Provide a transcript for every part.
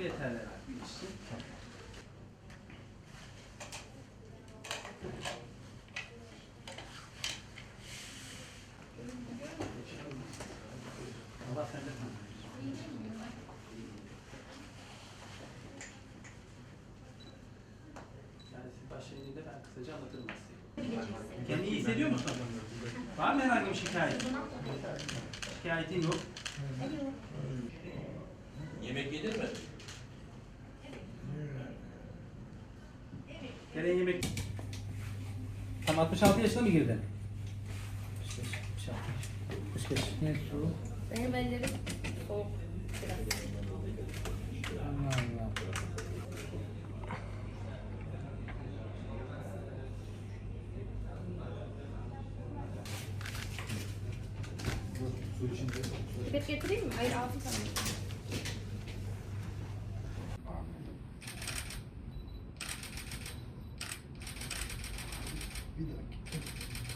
Bu yeterli bir başlayınca ben kısaca anlatırım size. Kendini hissediyor musun? Var mı herhangi bir şikayet? Şikayetin yok. Yemek yedin mi? Gelen yemek... Tam 66 yaşına mı girdin? 65. Ne su? Benim ellerim soğuk. Allah Allah. Pipet getireyim mi? Hayır altı tane.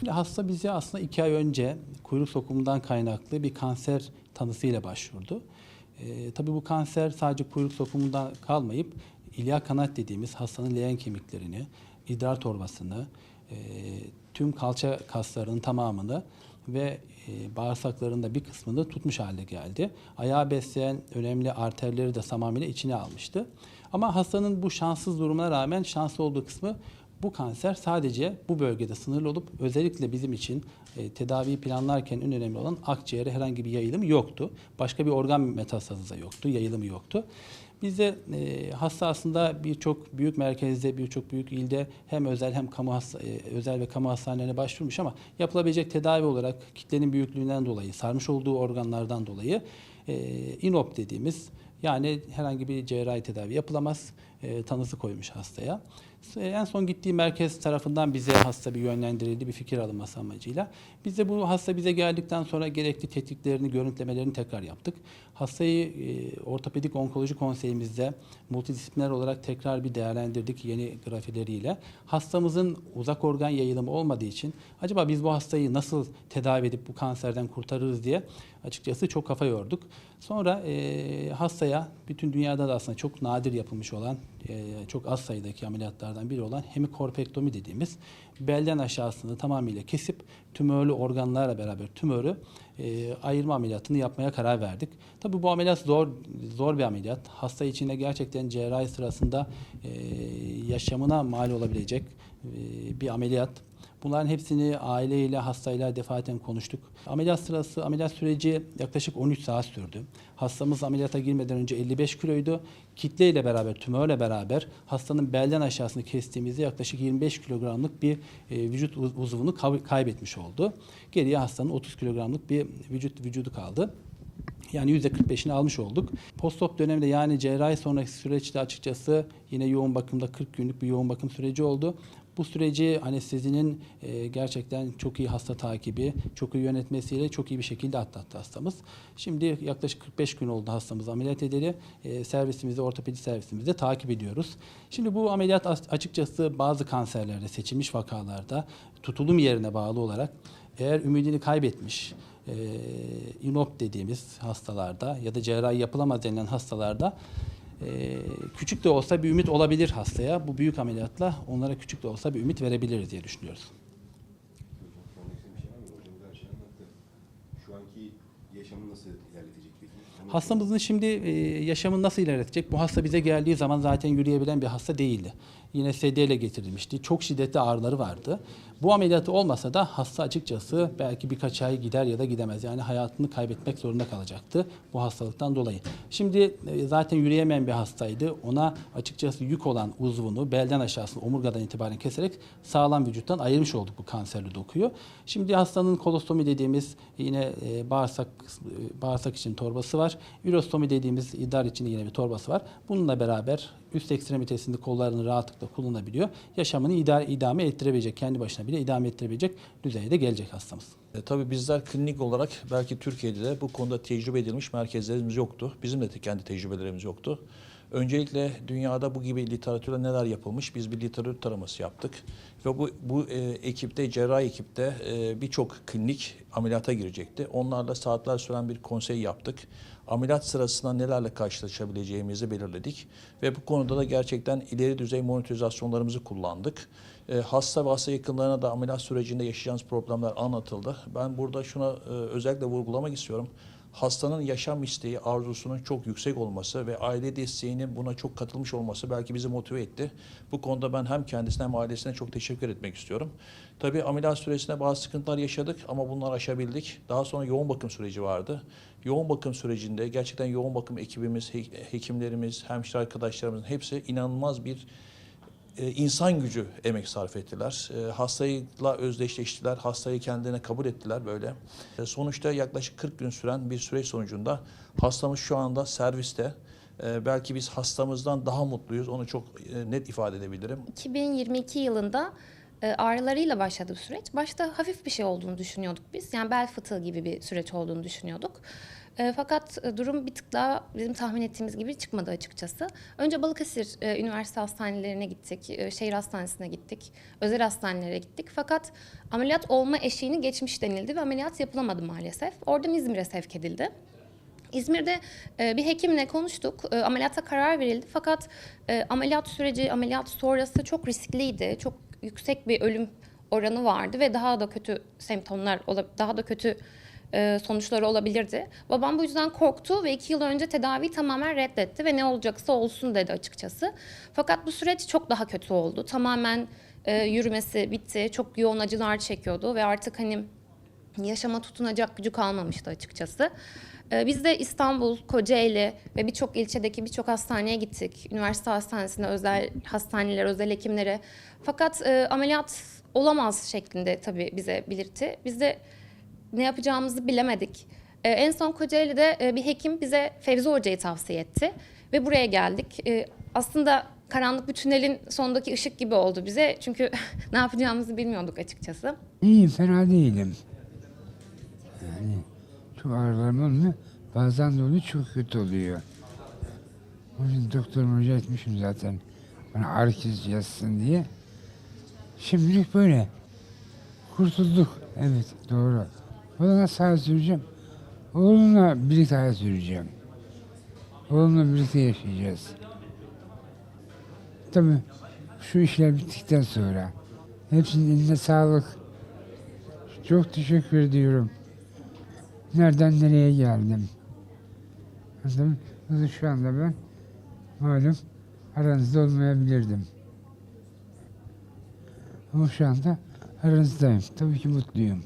Hasta bize aslında iki ay önce kuyruk sokumundan kaynaklı bir kanser tanısıyla başvurdu. Ee, tabii bu kanser sadece kuyruk sokumundan kalmayıp ilyak kanat dediğimiz hastanın leğen kemiklerini, idrar torbasını, e, tüm kalça kaslarının tamamını ve e, bağırsaklarında bir kısmını tutmuş hale geldi. Ayağı besleyen önemli arterleri de tamamıyla içine almıştı. Ama hastanın bu şanssız durumuna rağmen şanslı olduğu kısmı bu kanser sadece bu bölgede sınırlı olup özellikle bizim için e, tedaviyi planlarken en önemli olan akciğere herhangi bir yayılım yoktu. Başka bir organ metastazı da yoktu, yayılımı yoktu. Biz de e, hasta aslında birçok büyük merkezde, birçok büyük ilde hem özel hem kamu hasta- e, özel ve kamu hastanelerine başvurmuş ama yapılabilecek tedavi olarak kitlenin büyüklüğünden dolayı, sarmış olduğu organlardan dolayı e, inop dediğimiz yani herhangi bir cerrahi tedavi yapılamaz e, tanısı koymuş hastaya. En son gittiği merkez tarafından bize hasta bir yönlendirildi, bir fikir alınması amacıyla. Biz de bu hasta bize geldikten sonra gerekli tetkiklerini, görüntülemelerini tekrar yaptık. Hastayı e, ortopedik onkoloji konseyimizde multidisipliner olarak tekrar bir değerlendirdik yeni grafileriyle. Hastamızın uzak organ yayılımı olmadığı için acaba biz bu hastayı nasıl tedavi edip bu kanserden kurtarırız diye açıkçası çok kafa yorduk. Sonra e, hastaya bütün dünyada da aslında çok nadir yapılmış olan, e, çok az sayıdaki ameliyatlardan biri olan hemikorpektomi dediğimiz belden aşağısını tamamıyla kesip tümörlü organlarla beraber tümörü e, ayırma ameliyatını yapmaya karar verdik. Tabii bu ameliyat zor zor bir ameliyat. Hasta içinde gerçekten cerrahi sırasında e, yaşamına mal olabilecek e, bir ameliyat. Bunların hepsini aileyle, hastayla defaten konuştuk. Ameliyat sırası, ameliyat süreci yaklaşık 13 saat sürdü. Hastamız ameliyata girmeden önce 55 kiloydu. Kitle ile beraber, tümörle beraber hastanın belden aşağısını kestiğimizde yaklaşık 25 kilogramlık bir e, vücut uz- uzvunu kay- kaybetmiş oldu. Geriye hastanın 30 kilogramlık bir vücut vücudu kaldı. Yani %45'ini almış olduk. Postop döneminde yani cerrahi sonraki süreçte açıkçası yine yoğun bakımda 40 günlük bir yoğun bakım süreci oldu. Bu süreci anestezinin e, gerçekten çok iyi hasta takibi, çok iyi yönetmesiyle çok iyi bir şekilde atlattı hastamız. Şimdi yaklaşık 45 gün oldu hastamız ameliyat edeli. E, servisimizde, ortopedi servisimizde takip ediyoruz. Şimdi bu ameliyat as- açıkçası bazı kanserlerde, seçilmiş vakalarda tutulum yerine bağlı olarak eğer ümidini kaybetmiş, e, inop dediğimiz hastalarda ya da cerrahi yapılamaz denilen hastalarda e, küçük de olsa bir ümit olabilir hastaya. Bu büyük ameliyatla onlara küçük de olsa bir ümit verebiliriz diye düşünüyoruz. Yaşamı nasıl ilerletecek peki? Onu- Hastamızın şimdi e, yaşamını nasıl ilerletecek? Bu hasta bize geldiği zaman zaten yürüyebilen bir hasta değildi. Yine sedyeyle getirilmişti. Çok şiddetli ağrıları vardı. Bu ameliyatı olmasa da hasta açıkçası belki birkaç ay gider ya da gidemez. Yani hayatını kaybetmek zorunda kalacaktı bu hastalıktan dolayı. Şimdi e, zaten yürüyemeyen bir hastaydı. Ona açıkçası yük olan uzvunu belden aşağısını omurgadan itibaren keserek sağlam vücuttan ayırmış olduk bu kanserli dokuyu. Şimdi hastanın kolostomi dediğimiz yine e, bağırsak e, bağırsak için torbası var. Ürostomi dediğimiz idrar için yine bir torbası var. Bununla beraber üst ekstremitesinde kollarını rahatlıkla kullanabiliyor. Yaşamını idare, idame ettirebilecek, kendi başına bile idame ettirebilecek düzeyde gelecek hastamız. E, tabii bizler klinik olarak belki Türkiye'de de bu konuda tecrübe edilmiş merkezlerimiz yoktu. Bizim de kendi tecrübelerimiz yoktu. Öncelikle dünyada bu gibi literatürde neler yapılmış biz bir literatür taraması yaptık. Ve bu, bu e, ekipte, cerrahi ekipte e, birçok klinik ameliyata girecekti. Onlarla saatler süren bir konsey yaptık. Ameliyat sırasında nelerle karşılaşabileceğimizi belirledik. Ve bu konuda da gerçekten ileri düzey monitorizasyonlarımızı kullandık. E, hasta ve hasta yakınlarına da ameliyat sürecinde yaşayacağınız problemler anlatıldı. Ben burada şuna e, özellikle vurgulamak istiyorum. Hastanın yaşam isteği, arzusunun çok yüksek olması ve aile desteğinin buna çok katılmış olması belki bizi motive etti. Bu konuda ben hem kendisine hem ailesine çok teşekkür etmek istiyorum. Tabii ameliyat süresinde bazı sıkıntılar yaşadık ama bunları aşabildik. Daha sonra yoğun bakım süreci vardı. Yoğun bakım sürecinde gerçekten yoğun bakım ekibimiz, he- hekimlerimiz, hemşire arkadaşlarımızın hepsi inanılmaz bir insan gücü emek sarf ettiler. E, hastayla özdeşleştiler, hastayı kendilerine kabul ettiler böyle. E, sonuçta yaklaşık 40 gün süren bir süreç sonucunda hastamız şu anda serviste. E, belki biz hastamızdan daha mutluyuz, onu çok e, net ifade edebilirim. 2022 yılında e, ağrılarıyla başladı süreç. Başta hafif bir şey olduğunu düşünüyorduk biz. Yani bel fıtığı gibi bir süreç olduğunu düşünüyorduk. E, fakat e, durum bir tık daha bizim tahmin ettiğimiz gibi çıkmadı açıkçası. Önce Balıkesir e, Üniversite Hastanelerine gittik, e, şehir hastanesine gittik, özel hastanelere gittik. Fakat ameliyat olma eşiğini geçmiş denildi ve ameliyat yapılamadı maalesef. Oradan İzmir'e sevk edildi. İzmir'de e, bir hekimle konuştuk. E, ameliyata karar verildi. Fakat e, ameliyat süreci, ameliyat sonrası çok riskliydi. Çok yüksek bir ölüm oranı vardı ve daha da kötü semptomlar, daha da kötü sonuçları olabilirdi. Babam bu yüzden korktu ve iki yıl önce tedaviyi tamamen reddetti ve ne olacaksa olsun dedi açıkçası. Fakat bu süreç çok daha kötü oldu. Tamamen e, yürümesi bitti. Çok yoğun acılar çekiyordu ve artık hani yaşama tutunacak gücü kalmamıştı açıkçası. Ee, Biz de İstanbul, Kocaeli ve birçok ilçedeki birçok hastaneye gittik. Üniversite hastanesine, özel hastaneler, özel hekimlere. Fakat e, ameliyat olamaz şeklinde tabii bize belirtti. Biz de ne yapacağımızı bilemedik. Ee, en son Kocaeli'de e, bir hekim bize Fevzi Hoca'yı tavsiye etti. Ve buraya geldik. Ee, aslında karanlık bir tünelin sondaki ışık gibi oldu bize. Çünkü ne yapacağımızı bilmiyorduk açıkçası. İyiyim, fena değilim. Yani çok ağrılarım olmuyor. Bazen de oluyor, çok kötü oluyor. Onun için doktorum rica etmişim zaten. Bana ağrı kesici yazsın diye. Şimdilik böyle. Kurtulduk. Evet, doğru. Oğluna sağ süreceğim. Oğlumla birlikte hayat süreceğim. Oğlumla birlikte yaşayacağız. Tabii şu işler bittikten sonra. Hepsinin eline sağlık. Çok teşekkür ediyorum. Nereden nereye geldim. Anladın mı? Şu anda ben malum aranızda olmayabilirdim. Ama şu anda aranızdayım. Tabii ki mutluyum.